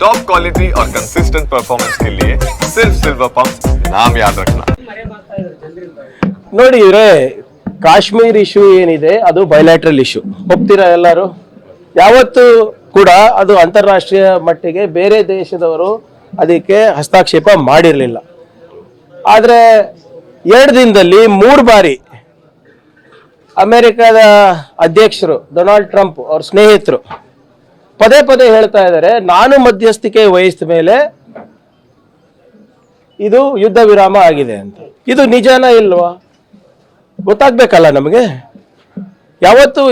Top quality और consistent performance के लिए सिर्फ सिल्वर पंप नाम याद रखना ನೋಡಿ ಇವ್ರೆ ಕಾಶ್ಮೀರ್ ಇಶ್ಯೂ ಏನಿದೆ ಅದು ಬಯಲಾಟ್ರಲ್ ಇಶ್ಯೂ ಒಪ್ತೀರಾ ಎಲ್ಲರೂ ಯಾವತ್ತೂ ಕೂಡ ಅದು ಅಂತಾರಾಷ್ಟ್ರೀಯ ಮಟ್ಟಿಗೆ ಬೇರೆ ದೇಶದವರು ಅದಕ್ಕೆ ಹಸ್ತಕ್ಷೇಪ ಮಾಡಿರಲಿಲ್ಲ ಆದರೆ ಎರಡು ದಿನದಲ್ಲಿ ಮೂರು ಬಾರಿ ಅಮೆರಿಕದ ಅಧ್ಯಕ್ಷರು ಡೊನಾಲ್ಡ್ ಟ್ರಂಪ್ ಅವ್ರ ಸ್ನೇಹಿತರು ಪದೇ ಪದೇ ಹೇಳ್ತಾ ಇದ್ದಾರೆ, ನಾನು ಮಧ್ಯಸ್ಥಿಕೆ ವಹಿಸಿದ ಮೇಲೆ ಇದು ಯುದ್ಧ ವಿರಾಮ ಆಗಿದೆ ಅಂತ. ಇದು ನಿಜಾನೇ ಇಲ್ವಾ? ಗೊತ್ತಾಗ್ಬೇಕಲ್ಲ ನಮಗೆ? ಯಾವತ್ತೂ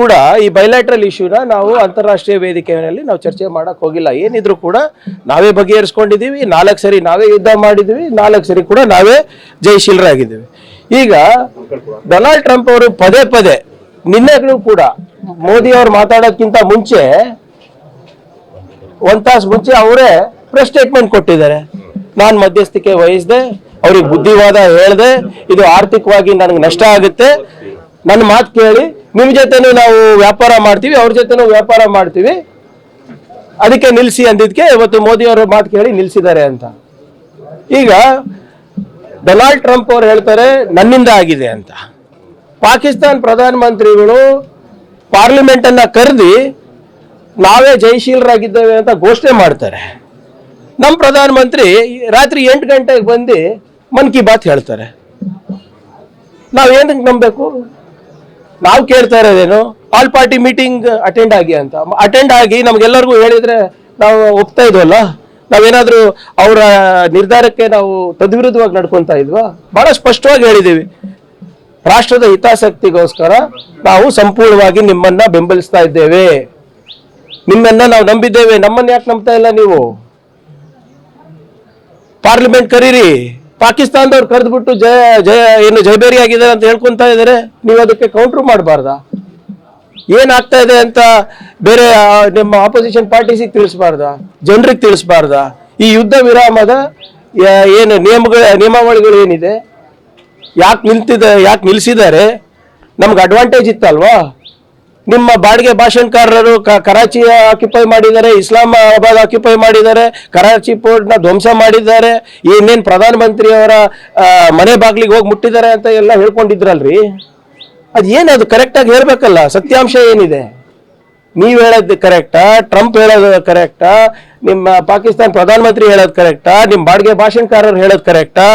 ಕೂಡ ಈ ಬೈಲ್ಯಾಟ್ರಲ್ ಇಶ್ಯೂನ ನಾವು ಅಂತಾರಾಷ್ಟ್ರೀಯ ವೇದಿಕೆಯಲ್ಲಿ ನಾವು ಚರ್ಚೆ ಮಾಡಕ್ ಹೋಗಿಲ್ಲ. ಏನಿದ್ರು ಕೂಡ ನಾವೇ ಬಗೆಹರಿಸ್ಕೊಂಡಿದ್ದೀವಿ, ನಾಲ್ಕು ಸರಿ ನಾವೇ ಯುದ್ಧ ಮಾಡಿದ್ದೀವಿ, ನಾಲ್ಕು ಸರಿ ಕೂಡ ನಾವೇ ಜಯಶೀಲರಾಗಿದ್ದೀವಿ. ಈಗ ಡೊನಾಲ್ಡ್ ಟ್ರಂಪ್ ಅವರು ಪದೇ ಪದೇ ನಿನ್ನೆಗಳು ಕೂಡ ಮೋದಿ ಅವರು ಮಾತಾಡೋದಕ್ಕಿಂತ ಮುಂಚೆ ಒಂದ್ ತಾಸು ಮುಂಚೆ ಅವರೇ ಪ್ರೆಸ್ ಸ್ಟೇಟ್ಮೆಂಟ್ ಕೊಟ್ಟಿದ್ದಾರೆ. ನಾನು ಮಧ್ಯಸ್ಥಿಕೆ ವಹಿಸಿದೆ, ಅವ್ರಿಗೆ ಬುದ್ಧಿವಾದ ಹೇಳ್ದೆ, ಇದು ಆರ್ಥಿಕವಾಗಿ ನನಗೆ ನಷ್ಟ ಆಗುತ್ತೆ. ನನ್ನ ಮಾತು ಕೇಳಿ, ನಿಮ್ ಜೊತೆನೂ ನಾವು ವ್ಯಾಪಾರ ಮಾಡ್ತೀವಿ, ಅವ್ರ ಜೊತೆನೂ ವ್ಯಾಪಾರ ಮಾಡ್ತೀವಿ. ಅದಕ್ಕೆ ನಿಲ್ಸಿ ಅಂದಿದ್ಕೆ ಇವತ್ತು ಮೋದಿ ಅವರ ಮಾತು ಕೇಳಿ ನಿಲ್ಸಿದ್ದಾರೆ ಅಂತ. ಈಗ ಡೊನಾಲ್ಡ್ ಟ್ರಂಪ್ ಅವ್ರು ಹೇಳ್ತಾರೆ, ನನ್ನಿಂದ ಆಗಿದೆ ಅಂತ. ಪಾಕಿಸ್ತಾನ್ ಪ್ರಧಾನಮಂತ್ರಿಗಳು ಪಾರ್ಲಿಮೆಂಟ್ ಅನ್ನ ಕರೆದಿ ನಾವೇ ಜಯಶೀಲರಾಗಿದ್ದೇವೆ ಅಂತ ಘೋಷಣೆ ಮಾಡ್ತಾರೆ. ನಮ್ಮ ಪ್ರಧಾನಮಂತ್ರಿ ರಾತ್ರಿ ಎಂಟು ಗಂಟೆಗೆ ಬಂದು ಮನ್ ಕಿ ಬಾತ್ ಹೇಳ್ತಾರೆ. ನಾವು ಏನಕ್ಕೆ ನಂಬಬೇಕು? ನಾವು ಕೇಳ್ತಾ ಇರೋದೇನು? ಆಲ್ ಪಾರ್ಟಿ ಮೀಟಿಂಗ್ ಅಟೆಂಡ್ ಆಗಿ ಅಂತ. ಅಟೆಂಡ್ ಆಗಿ ನಮಗೆಲ್ಲರಿಗೂ ಹೇಳಿದ್ರೆ ನಾವು ಒಪ್ತಾ ಇದ್ವಲ್ಲ? ನಾವೇನಾದರೂ ಅವರ ನಿರ್ಧಾರಕ್ಕೆ ನಾವು ತದ್ವಿರುದ್ಧವಾಗಿ ನಡ್ಕೊತಾ ಇದ್ವಾ? ಬಹಳ ಸ್ಪಷ್ಟವಾಗಿ ಹೇಳಿದ್ದೀವಿ. ರಾಷ್ಟ್ರದ ಹಿತಾಸಕ್ತಿಗೋಸ್ಕರ ನಾವು ಸಂಪೂರ್ಣವಾಗಿ ನಿಮ್ಮನ್ನ ಬೆಂಬಲಿಸ್ತಾ ಇದ್ದೇವೆ. ನಿಮ್ಮನ್ನ ನಾವು ನಂಬಿದ್ದೇವೆ. ನಮ್ಮನ್ನ ಯಾಕೆ ನಂಬ್ತಾ ಇಲ್ಲ ನೀವು? ಪಾರ್ಲಿಮೆಂಟ್ ಕರೀರಿ. ಪಾಕಿಸ್ತಾನದವ್ರು ಕರೆದ್ಬಿಟ್ಟು ಜಯ ಜಯ, ಏನು ಜಯಬೇರಿ ಆಗಿದ್ದಾರೆ ಅಂತ ಹೇಳ್ಕೊಂತ ಇದ್ದಾರೆ. ನೀವು ಅದಕ್ಕೆ ಕೌಂಟ್ರ್ ಮಾಡಬಾರ್ದಾ? ಏನಾಗ್ತಾ ಇದೆ ಅಂತ ಬೇರೆ ನಿಮ್ಮ ಆಪೋಸಿಷನ್ ಪಾರ್ಟೀಸಿಗೆ ತಿಳಿಸ್ಬಾರ್ದಾ? ಜನರಿಗೆ ತಿಳಿಸ್ಬಾರ್ದಾ? ಈ ಯುದ್ಧ ವಿರಾಮದ ಏನು ನಿಯಮಗಳ, ನಿಯಮಾವಳಿಗಳು ಏನಿದೆ? ಯಾಕೆ ನಿಲ್ತಿದೆ ಯಾಕೆ ನಿಲ್ಸಿದ್ದಾರೆ? ನಮ್ಗೆ ಅಡ್ವಾಂಟೇಜ್ ಇತ್ತಲ್ವಾ? ನಿಮ್ಮ ಬಾಡಿಗೆ ಭಾಷಣಕಾರರು ಕರಾಚಿ ಆಕ್ಯುಪೈ ಮಾಡಿದ್ದಾರೆ ಇಸ್ಲಾಮಾಬಾದ್ ಆಕ್ಯುಪೈ ಮಾಡಿದ್ದಾರೆ, ಕರಾಚಿ ಪೋರ್ಟ್ನ ಧ್ವಂಸ ಮಾಡಿದ್ದಾರೆ, ಇನ್ನೇನು ಪ್ರಧಾನಮಂತ್ರಿಯವರ ಮನೆ ಬಾಗಿಲಿಗೆ ಹೋಗಿ ಮುಟ್ಟಿದ್ದಾರೆ ಅಂತ ಎಲ್ಲ ಹೇಳ್ಕೊಂಡಿದ್ರಲ್ರಿ? ಅದು ಏನದು ಅದು ಕರೆಕ್ಟಾಗಿ ಹೇಳಬೇಕಲ್ಲ, ಸತ್ಯಾಂಶ ಏನಿದೆ? ನೀವು ಹೇಳೋದು ಕರೆಕ್ಟಾ ಟ್ರಂಪ್ ಹೇಳೋದು ಕರೆಕ್ಟಾ ನಿಮ್ಮ ಪಾಕಿಸ್ತಾನ ಪ್ರಧಾನಮಂತ್ರಿ ಹೇಳೋದು ಕರೆಕ್ಟಾ ನಿಮ್ಮ ಬಾಡಿಗೆ ಭಾಷಣಕಾರರು ಹೇಳೋದು ಕರೆಕ್ಟಾ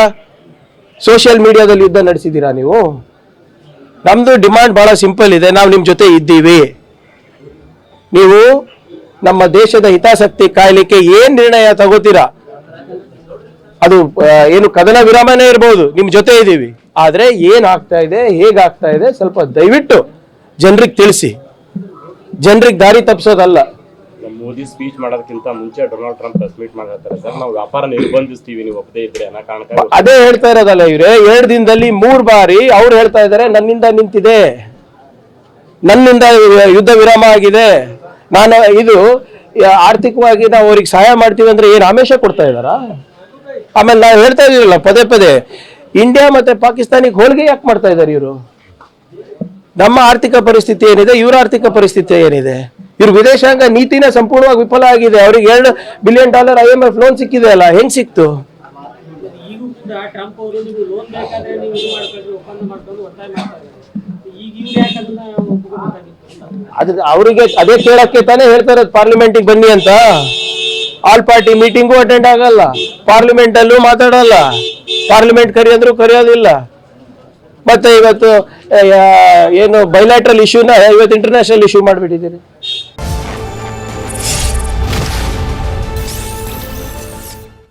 ಸೋಷಿಯಲ್ ಮೀಡಿಯಾದಲ್ಲಿ ಯುದ್ಧ ನಡೆಸಿದ್ದೀರಾ ನೀವು? ನಮ್ದು ಡಿಮಾಂಡ್ ಬಹಳ ಸಿಂಪಲ್ ಇದೆ. ನಾವು ನಿಮ್ಮ ಜೊತೆ ಇದ್ದೀವಿ. ನೀವು ನಮ್ಮ ದೇಶದ ಹಿತಾಸಕ್ತಿ ಕಾಯ್ಲಿಕ್ಕೆ ಏನು ನಿರ್ಣಯ ತಗೋತೀರಾ? ಅದು ಏನು ಕದನ ವಿರಾಮನೇ ಇರಬಹುದು ನಿಮ್ಮ ಜೊತೆ ಇದ್ದೀವಿ. ಆದ್ರೆ ಏನ್ ಆಗ್ತಾ ಇದೆ ಹೇಗಾಗ್ತಾ ಇದೆ ಸ್ವಲ್ಪ ದಯವಿಟ್ಟು ಜನರಿಗೆ ತಿಳಿಸಿ. ಜನರಿಗೆ ದಾರಿ ತಪ್ಪಿಸೋದಲ್ಲ ಮೋದಿ ಸ್ಪೀಚ್ ಮಾಡೋದಕ್ಕಿಂತ ಮುಂಚೆ ಡೊನಾಲ್ಡ್ ಟ್ರಂಪ್ ಪ್ರೆಸ್ ಮೀಟ್ ಮಾಡಿರ್ತಾರೆ ಸರ್ ನಾವು ವ್ಯಾಪಾರ ನಿರ್ಬಂಧಿಸ್ತೀವಿ, ನೀವು ಒಪ್ಪದೇ ಇದ್ರೆ ಅದೇ ಹೇಳ್ತಾ ಇರೋದಲ್ಲ ಇವ್ರೆ, ಎರಡು ದಿನದಲ್ಲಿ ಮೂರ್ ಬಾರಿ ಅವ್ರು ಹೇಳ್ತಾ ಇದ್ದಾರೆ, ನನ್ನಿಂದ ನಿಂತಿದೆ. ನನ್ನಿಂದ ಯುದ್ಧ ವಿರಾಮ ಆಗಿದೆ. ನಾನು ಇದು ಆರ್ಥಿಕವಾಗಿ ನಾವು ಅವ್ರಿಗೆ ಸಹಾಯ ಮಾಡ್ತೀವಿ ಅಂದ್ರೆ ಏನು ಆಮೇಶ ಕೊಡ್ತಾ ಇದಾರ ಆಮೇಲೆ ನಾವು ಹೇಳ್ತಾ ಇದೀವಲ್ಲ, ಪದೇ ಪದೇ ಇಂಡಿಯಾ ಮತ್ತೆ ಪಾಕಿಸ್ತಾನಿಗೆ ಹೋಳಿಗೆ ಯಾಕೆ ಮಾಡ್ತಾ ಇದ್ದಾರೆ ಇವರು? ನಮ್ಮ ಆರ್ಥಿಕ ಪರಿಸ್ಥಿತಿ ಏನಿದೆ, ಇವರ ಆರ್ಥಿಕ ಪರಿಸ್ಥಿತಿ ಏನಿದೆ? ಇವ್ರ ವಿದೇಶಾಂಗ ನೀತಿನ ಸಂಪೂರ್ಣವಾಗಿ ವಿಫಲ ಆಗಿದೆ. ಅವ್ರಿಗೆ ಎರಡು billion dollar I M F loan ಸಿಕ್ಕಿದೆ ಅಲ್ಲ ಹೆಂಗ್ ಸಿಕ್ತು? ಅದ್ರ ಅವರಿಗೆ ಅದೇ ಕೇಳಕ್ಕೆ ತಾನೇ ಹೇಳ್ತಾ ಇರೋದು ಪಾರ್ಲಿಮೆಂಟಿಗೆ ಬನ್ನಿ ಅಂತ. ಆಲ್ ಪಾರ್ಟಿ ಮೀಟಿಂಗು ಅಟೆಂಡ್ ಆಗಲ್ಲ. ಪಾರ್ಲಿಮೆಂಟ್ ಅಲ್ಲೂ ಮಾತಾಡಲ್ಲ. ಪಾರ್ಲಿಮೆಂಟ್ ಕರೆಯೋದ್ರು ಕರೆಯೋದಿಲ್ಲ. ಮತ್ತೆ ಇವತ್ತು ಏನು ಬೈಲಾಟ್ರಲ್ ಇಶ್ಯೂನ ಇವತ್ತು ಇಂಟರ್ನ್ಯಾಷನಲ್ ಇಶ್ಯೂ ಮಾಡಿಬಿಟ್ಟಿದ್ದೀರಿ.